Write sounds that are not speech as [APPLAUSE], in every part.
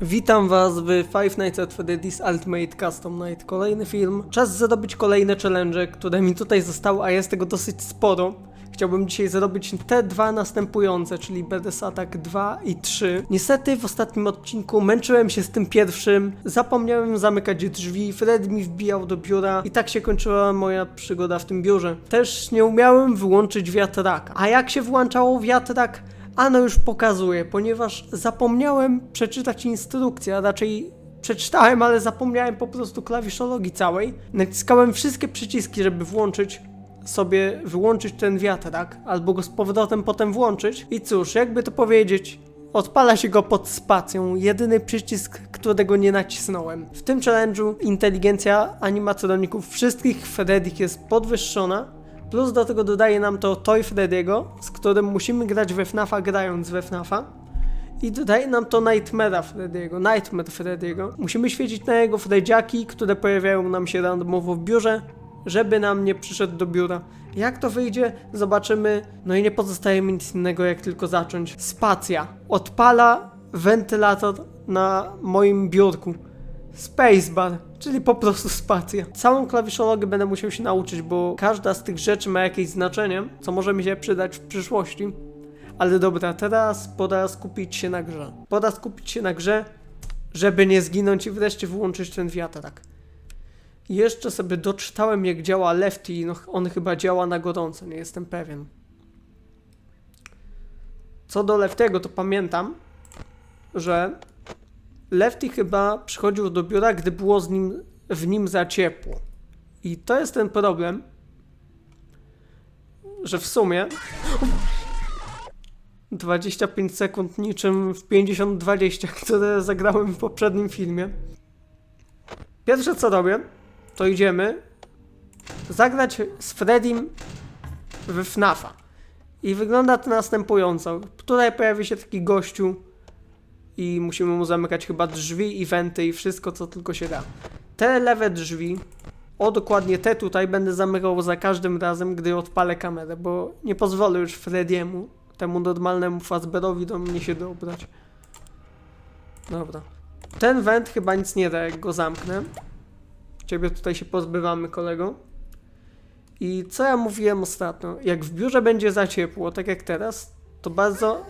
Witam was w Five Nights at Freddy's Ultimate Custom Night. Kolejny film. Czas zrobić kolejne challenge, które mi tutaj zostały, a jest tego dosyć sporo. Chciałbym dzisiaj zrobić te dwa następujące, czyli BDS Attack 2 i 3. Niestety w ostatnim odcinku męczyłem się z tym pierwszym, zapomniałem zamykać drzwi, Fred mi wbijał do biura i tak się kończyła moja przygoda w tym biurze. Też nie umiałem wyłączyć wiatraka. A jak się włączało wiatrak? Ano już pokazuję, ponieważ zapomniałem przeczytać instrukcję, a raczej przeczytałem, ale zapomniałem po prostu klawiszologii całej. Naciskałem wszystkie przyciski, żeby włączyć sobie, wyłączyć ten wiatrak, albo go z powrotem potem włączyć. I cóż, jakby to powiedzieć, odpala się go pod spacją, jedyny przycisk, którego nie nacisnąłem. W tym challenge'u inteligencja animatroników wszystkich Freddy'ch jest podwyższona, Plus do tego dodaje nam to Toy Freddy'ego, z którym musimy grać we FNAFa grając we FNAFa. I dodaje nam to Nightmare'a Freddy'ego, Nightmare Freddy'ego. Musimy świecić na jego Freddziaki, które pojawiają nam się randomowo w biurze, żeby nam nie przyszedł do biura. Jak to wyjdzie, zobaczymy. No i nie pozostaje mi nic innego, jak tylko zacząć. Spacja. Odpala wentylator na moim biurku. Spacebar, czyli po prostu spacja. Całą klawiszologię będę musiał się nauczyć, bo każda z tych rzeczy ma jakieś znaczenie, co może mi się przydać w przyszłości. Ale dobra, teraz pora skupić się na grze. Pora skupić się na grze, żeby nie zginąć i wreszcie wyłączyć ten wiatrak. Jeszcze sobie doczytałem jak działa Lefty, no on chyba działa na gorąco, nie jestem pewien. Co do Leftego, to pamiętam, że Lefty chyba przychodził do biura, gdy było z nim, w nim za ciepło. I to jest ten problem, że w sumie 25 sekund niczym w 50-20, które zagrałem w poprzednim filmie. Pierwsze co robię, to idziemy zagrać z Freddym w FNAFa. I wygląda to następująco. Tutaj pojawi się taki gościu i musimy mu zamykać chyba drzwi i wenty i wszystko co tylko się da. Te lewe drzwi, o dokładnie te tutaj będę zamykał za każdym razem, gdy odpalę kamerę, bo nie pozwolę już Frediemu, temu normalnemu Fazberowi do mnie się dobrać. Dobra. Ten węd chyba nic nie da, jak go zamknę. Ciebie tutaj się pozbywamy, kolego. I co ja mówiłem ostatnio? Jak w biurze będzie za ciepło, tak jak teraz, to bardzo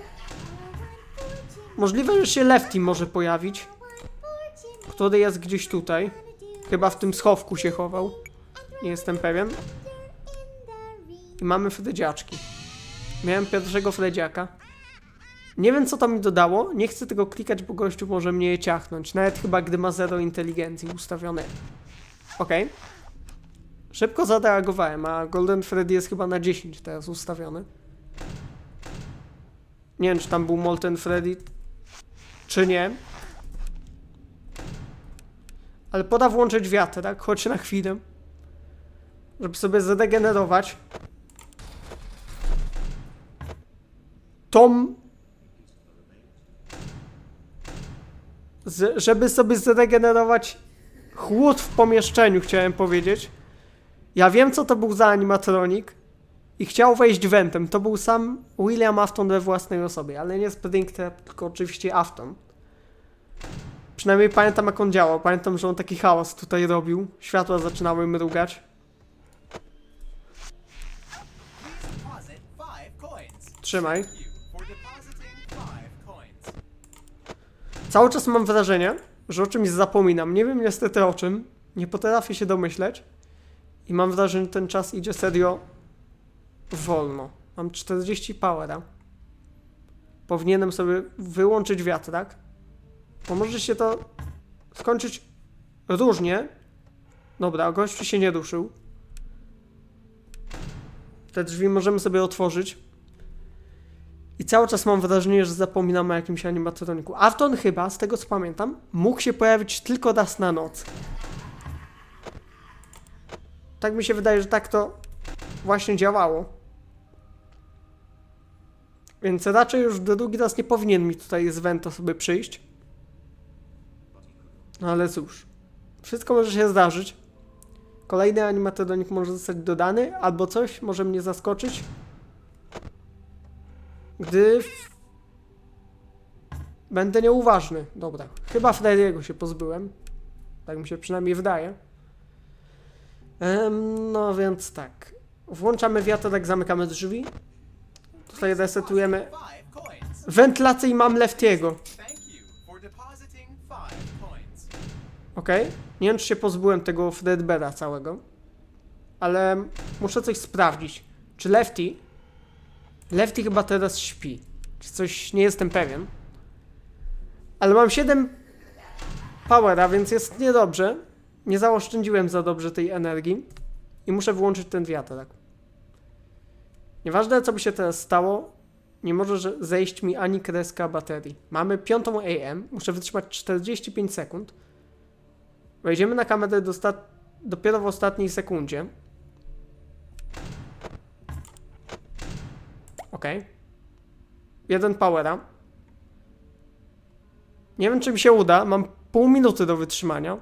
Możliwe, że się Lefty może pojawić. Który jest gdzieś tutaj. Chyba w tym schowku się chował. Nie jestem pewien. I mamy Fredziaczki. Miałem pierwszego Fredziaka. Nie wiem co to mi dodało. Nie chcę tego klikać, bo gościu może mnie ciachnąć. Nawet chyba gdy ma zero inteligencji ustawione. Okej. Szybko zareagowałem, a Golden Freddy jest chyba na 10 teraz ustawiony. Nie wiem, czy tam był Molten Freddy, czy nie. Ale poda włączyć wiatr, tak? Choć na chwilę. Żeby sobie zregenerować. Tom. Z, żeby sobie zregenerować chłód w pomieszczeniu, chciałem powiedzieć. Ja wiem, co to był za animatronik i chciał wejść wentem. To był sam William Afton we własnej osobie, ale nie Springtrap, tylko oczywiście Afton. Przynajmniej pamiętam jak on działał. Pamiętam, że on taki hałas tutaj robił. Światła zaczynały mrugać. Trzymaj. Cały czas mam wrażenie, że o czymś zapominam. Nie wiem niestety o czym. Nie potrafię się domyśleć. I mam wrażenie, że ten czas idzie serio wolno. Mam 40 powera. Powinienem sobie wyłączyć wiatrak. Bo może się to skończyć różnie. Dobra, gościu się nie ruszył. Te drzwi możemy sobie otworzyć. I cały czas mam wrażenie, że zapominam o jakimś animatroniku. Afton chyba, z tego co pamiętam, mógł się pojawić tylko raz na noc. Tak mi się wydaje, że tak to właśnie działało. Więc raczej już drugi raz nie powinien mi tutaj z Vento sobie przyjść. No ale cóż, wszystko może się zdarzyć. Kolejny animatronik może zostać dodany, albo coś może mnie zaskoczyć. Gdy. Będę nieuważny. Dobra. Chyba Frediego się pozbyłem. Tak mi się przynajmniej wydaje. Em, no więc tak. Włączamy wiatrek, zamykamy drzwi. Tutaj resetujemy wentylację i mam Leftiego. Okej. Nie wiem, czy się pozbyłem tego Fredbera całego. Ale muszę coś sprawdzić. Czy Lefty... Lefty chyba teraz śpi. Czy coś... Nie jestem pewien. Ale mam 7 powera, więc jest niedobrze. Nie zaoszczędziłem za dobrze tej energii. I muszę wyłączyć ten wiatrak. Nieważne, co by się teraz stało, nie może że- zejść mi ani kreska baterii. Mamy piątą AM, muszę wytrzymać 45 sekund. Wejdziemy na kamerę do dopiero w ostatniej sekundzie. Ok. Jeden powera. Nie wiem, czy mi się uda. Mam pół minuty do wytrzymania.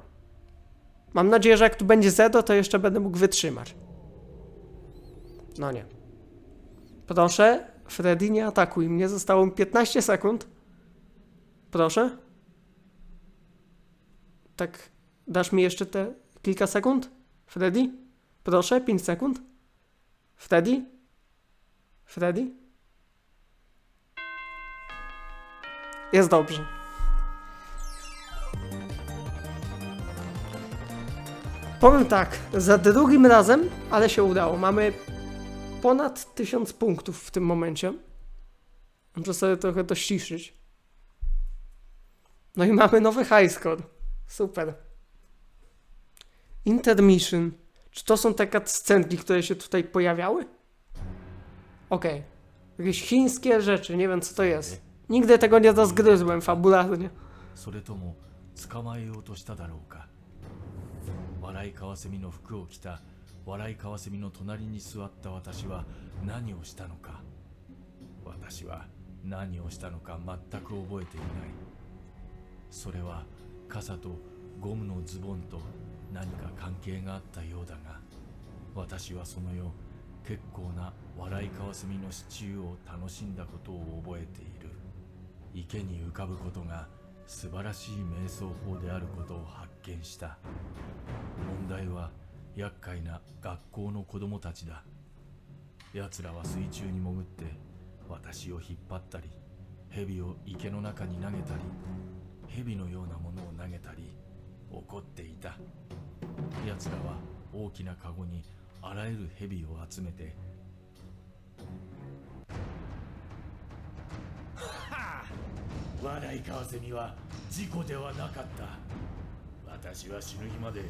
Mam nadzieję, że jak tu będzie zero, to jeszcze będę mógł wytrzymać. No nie. Proszę, Freddy, nie atakuj mnie. Zostało mi 15 sekund. Proszę. Tak, dasz mi jeszcze te kilka sekund? Freddy? Proszę, 5 sekund. Freddy? Freddy? Jest dobrze. Powiem tak, za drugim razem, ale się udało. Mamy ponad 1000 punktów w tym momencie. Muszę sobie trochę to ściszyć. No i mamy nowy high score. Super. Intermission. Czy to są te cutscenki, które się tutaj pojawiały? Okej. Jakieś chińskie rzeczy, nie wiem co to jest. Nigdy tego nie rozgryzłem fabularnie. それとも捕まえようとしただろうか笑いカワセミの服を着た 笑いカワセミの隣に座った私は何をしたのか。私は何をしたのか全く覚えていない。それは傘とゴムのズボンと何か関係があったようだが私はその夜結構な笑いカワセミのシチューを楽しんだことを覚えている。池に浮かぶことが素晴らしい瞑想法であることを発見した。問題は厄介な学校の子供たちだ。奴らは水中に潜って私を引っ張ったり蛇を池の中に投げたり蛇のようなものを投げたり怒っていた。奴らは大きなカゴにあらゆる蛇を集めて笑いカワセミは事故ではなかった。私は死ぬ日まで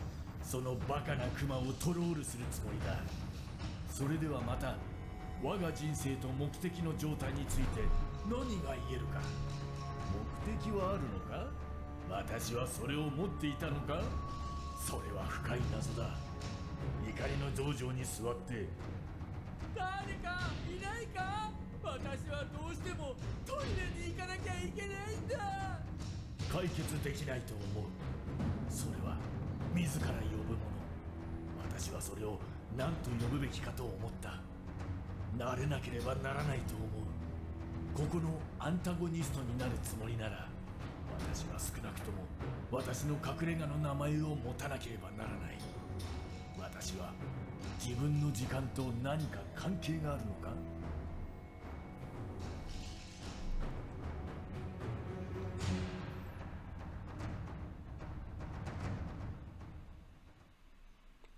そのバカなクマをトロールするつもりだ。それではまた我が人生と目的の状態について何が言えるか。目的はあるのか？私はそれを持っていたのか？それは深い謎だ。怒りの道場に座って誰かいないか？私はどうしてもトイレに行かなきゃいけないんだ。解決できないと思う。それは自ら呼ぶもの。私はそれを何と呼ぶべきかと思った。なれなければならないと思う。ここのアンタゴニストになるつもりなら私は少なくとも私の隠れ家の名前を持たなければならない。私は自分の時間と何か関係があるのか？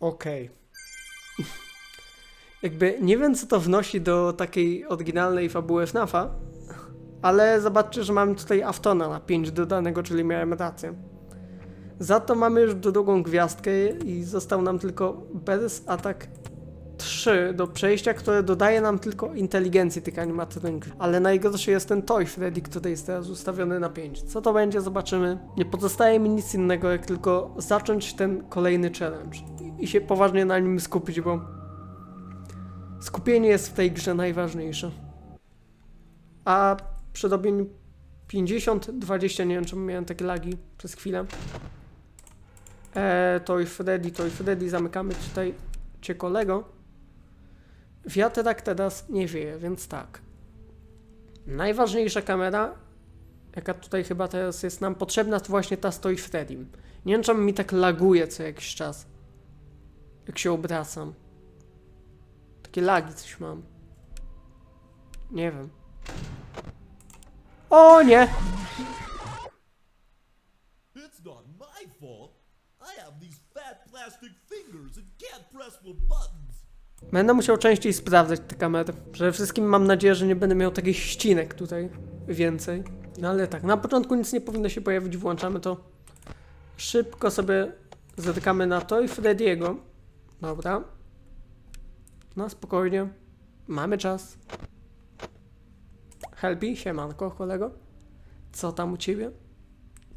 Okej. Jakby nie wiem, co to wnosi do takiej oryginalnej fabuły FNAFa, ale zobaczcie, że mamy tutaj Aftona na 5 dodanego, czyli miałem rację. Za to mamy już drugą gwiazdkę i został nam tylko Bears Attack 3 do przejścia, które dodaje nam tylko inteligencji tych animatroników. Ale najgorszy jest ten Toy Freddy, który jest teraz ustawiony na 5. Co to będzie, zobaczymy. Nie pozostaje mi nic innego, jak tylko zacząć ten kolejny challenge i się poważnie na nim skupić, bo skupienie jest w tej grze najważniejsze. A przy robieniu 50-20, nie wiem czemu miałem takie lagi przez chwilę. Eee, Freddy, Toy Freddy, zamykamy tutaj cię kolego. Wiatrak teraz nie wieje, więc tak. Najważniejsza kamera jaka tutaj chyba teraz jest nam potrzebna, to właśnie ta stoi Freddym. Nie wiem, mi tak laguje co jakiś czas. Jak się obracam. Takie lagi coś mam. Nie wiem. O nie! It's not my fault. I have these fat plastic fingers and can't press the buttons. Będę musiał częściej sprawdzać te kamery. Przede wszystkim mam nadzieję, że nie będę miał takich ścinek tutaj więcej. No ale tak, na początku nic nie powinno się pojawić, włączamy to. Szybko sobie zatykamy na to i Frediego. Dobra. No spokojnie. Mamy czas. Helpi, siemanko kolego. Co tam u ciebie?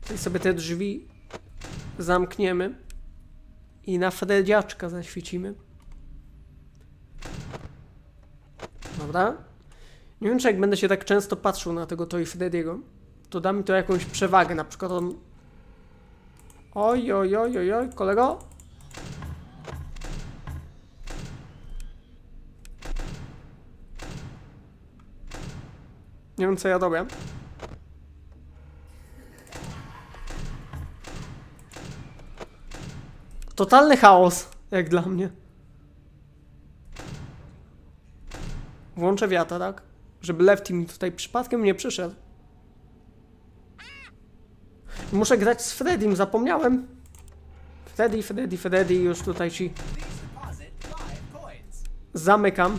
Tutaj sobie te drzwi zamkniemy. I na Frediaczka zaświecimy. Dobra. Nie wiem, czy jak będę się tak często patrzył na tego Toy Freddy'ego, to da mi to jakąś przewagę. Na przykład on... Oj, oj, oj, oj, oj, kolego. Nie wiem, co ja robię. Totalny chaos, jak dla mnie. Włączę wiatr, tak? Żeby Lefty mi tutaj przypadkiem nie przyszedł. Muszę grać z Freddym, zapomniałem. Freddy, Freddy, Freddy, już tutaj ci zamykam.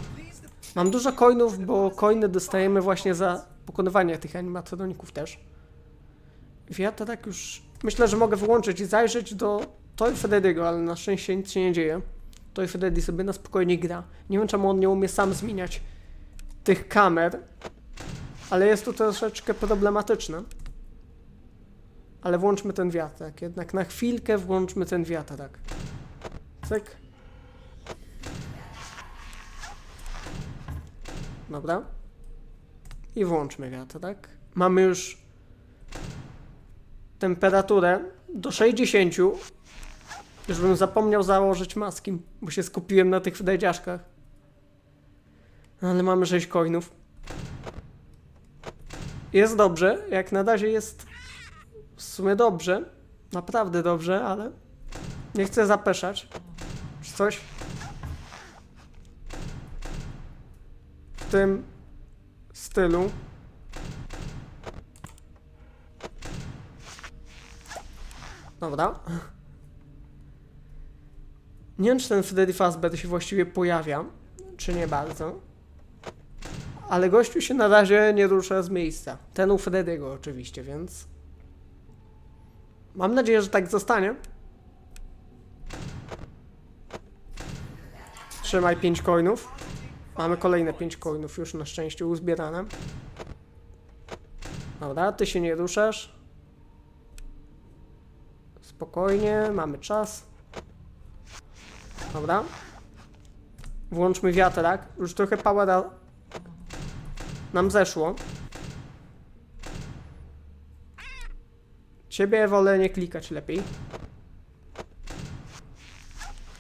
Mam dużo coinów, bo coiny dostajemy właśnie za pokonywanie tych animatroników też. Wiatr tak już... Myślę, że mogę wyłączyć i zajrzeć do Toy Freddy'ego, ale na szczęście nic się nie dzieje. Toy Freddy sobie na spokojnie gra. Nie wiem, czemu on nie umie sam zmieniać tych kamer, ale jest to troszeczkę problematyczne. Ale włączmy ten wiatrak. Jednak na chwilkę włączmy ten wiatrak. Cyk. Dobra. I włączmy wiatrak. Mamy już temperaturę do 60. Już bym zapomniał założyć maski, bo się skupiłem na tych wdedziaszkach. Ale mamy 6 coinów. Jest dobrze, jak na razie jest w sumie dobrze. Naprawdę dobrze, ale nie chcę zapeszać. Czy coś? W tym stylu. Dobra. Nie wiem, czy ten Freddy Fazbear się właściwie pojawia, czy nie bardzo. Ale gościu się na razie nie rusza z miejsca. Ten u Freddy'ego oczywiście, więc... Mam nadzieję, że tak zostanie. Trzymaj 5 coinów. Mamy kolejne 5 coinów już na szczęście uzbierane. Dobra, ty się nie ruszasz. Spokojnie, mamy czas. Dobra. Włączmy wiatrak. Już trochę powera nam zeszło. Ciebie wolę nie klikać lepiej.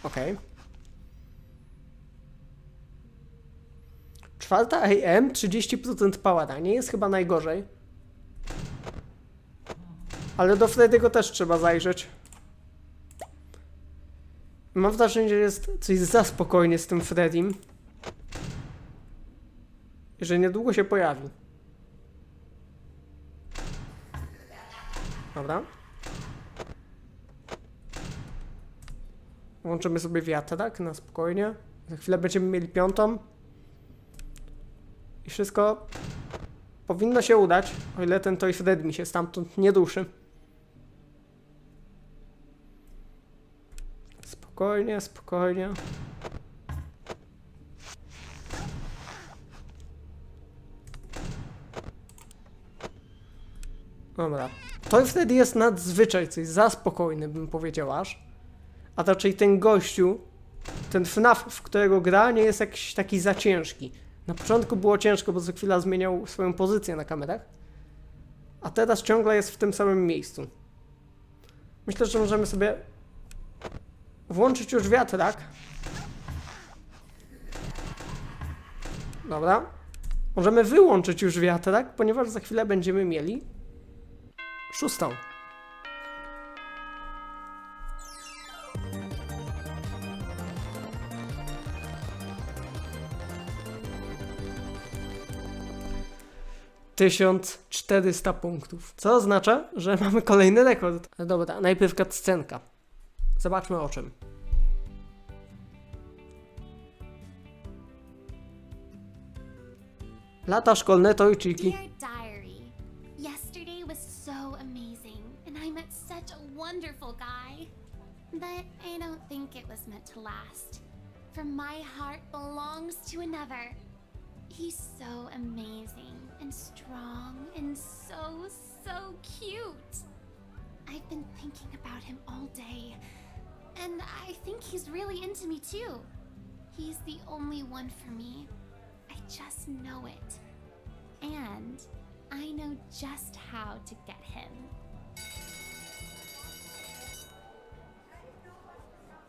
Okej. Czwarta AM, 30% powera. Nie jest chyba najgorzej. Ale do Freddy'ego też trzeba zajrzeć. Mam wrażenie, że jest coś za spokojnie z tym Freddym. Że niedługo się pojawi. Dobra. Włączymy sobie wiatrak na spokojnie. Za chwilę będziemy mieli piątą. I wszystko powinno się udać, o ile ten Toy Fred mi się stamtąd nie duszy. Spokojnie, spokojnie. Dobra. Toy Freddy jest nadzwyczaj coś za spokojny, bym powiedział aż. A raczej ten gościu, ten FNAF, w którego gra, nie jest jakiś taki za ciężki. Na początku było ciężko, bo co chwila zmieniał swoją pozycję na kamerach. A teraz ciągle jest w tym samym miejscu. Myślę, że możemy sobie włączyć już wiatrak. Dobra. Możemy wyłączyć już wiatrak, ponieważ za chwilę będziemy mieli szóstą. Tysiąc czterysta punktów. Co oznacza, że [LAUGHS] mamy kolejny rekord. Dobra, najpierw scenka. Zobaczmy o czym. Lata szkolne to ojczyki. A wonderful guy. But I don't think it was meant to last. For my heart belongs to another. He's so amazing and strong and so, so cute. I've been thinking about him all day, and I think he's really into me too. He's the only one for me. I just know it. And I know just how to get him.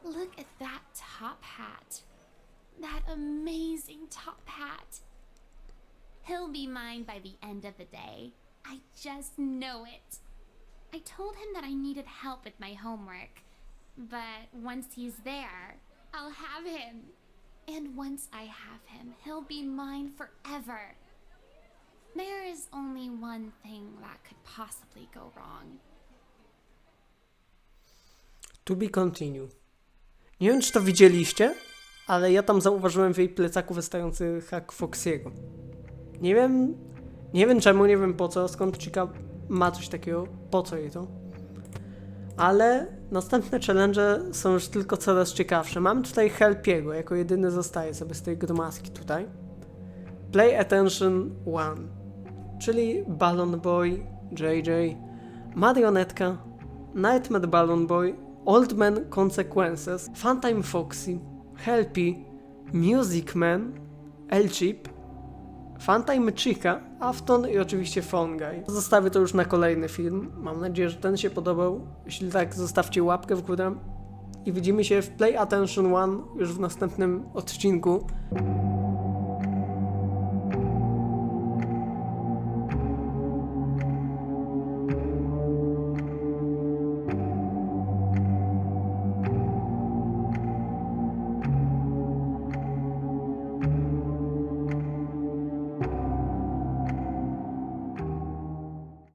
Look at that top hat. That amazing top hat. He'll be mine by the end of the day. I just know it. I told him that I needed help with my homework. But once he's there, I'll have him. And once I have him, he'll be mine forever. There is only one thing that could possibly go wrong. To be continue. Nie wiem, czy to widzieliście, ale ja tam zauważyłem w jej plecaku wystający hak Foxiego. Nie wiem, nie wiem czemu, nie wiem po co, skąd Chica ma coś takiego, po co jej to. Ale następne challenge są już tylko coraz ciekawsze. Mamy tutaj Helpiego, jako jedyny zostaje sobie z tej gromaski tutaj. Play Attention 1, czyli Balloon Boy, JJ, Marionetka, Nightmare Balloon Boy, Old Man Consequences, Funtime Foxy, Helpy, Music Man, El-Chip, Funtime Chica, Afton i oczywiście Guy. Zostawię to już na kolejny film. Mam nadzieję, że ten się podobał. Jeśli tak, zostawcie łapkę w górę. I widzimy się w Play Attention 1 już w następnym odcinku.